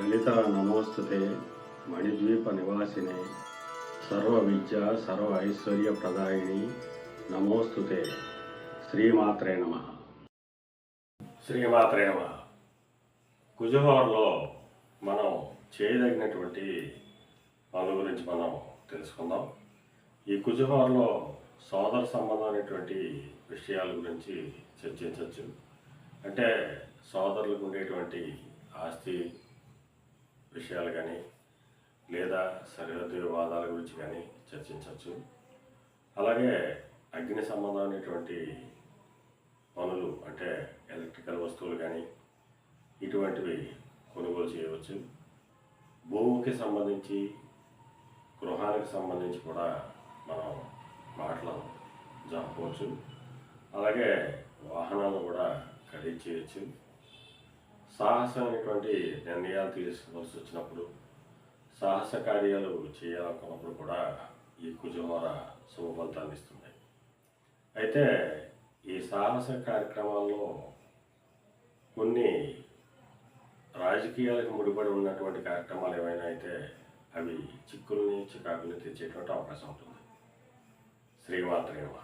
లలిత నమోస్తుతే మణిద్వీప నివాసినే. సర్వ విద్య సర్వ ఐశ్వర్య ప్రదాయిని నమోస్తుతే. శ్రీమాత్రే నమ. శ్రీమాత్రే నమ. కుజహోరలో మనం చేయదగినటువంటి పనుల గురించి మనం తెలుసుకుందాం. ఈ కుజహోరలో సోదర సంబంధమైనటువంటి విషయాల గురించి చర్చించవచ్చు. అంటే సోదరులకు ఉండేటువంటి ఆస్తి విషయాలు కానీ లేదా సరిహద్దు వివాదాల గురించి కానీ చర్చించవచ్చు. అలాగే అగ్ని సంబంధమైనటువంటి పనులు అంటే ఎలక్ట్రికల్ వస్తువులు కానీ ఇటువంటివి కొనుగోలు చేయవచ్చు. భూమికి సంబంధించి గృహానికి సంబంధించి కూడా మనం మాటలు జరపవచ్చు అలాగే వాహనాలను కూడా ఖరీదు చేయొచ్చు సాహసమైనటువంటి నిర్ణయాలు తీసుకోవాల్సి వచ్చినప్పుడు సాహస కార్యాలు చేయాలనుకున్నప్పుడు కూడా ఈ కుజహోర శుభ ఫలితాన్ని ఇస్తుంది అయితే ఈ సాహస కార్యక్రమాల్లో కొన్ని రాజకీయాలకు ముడిపడి ఉన్నటువంటి కార్యక్రమాలు ఏమైనా అయితే అవి చిక్కుల్ని చికాకుల్ని తెచ్చేటువంటి అవకాశం ఉంటుంది. శ్రీమాత్రేమ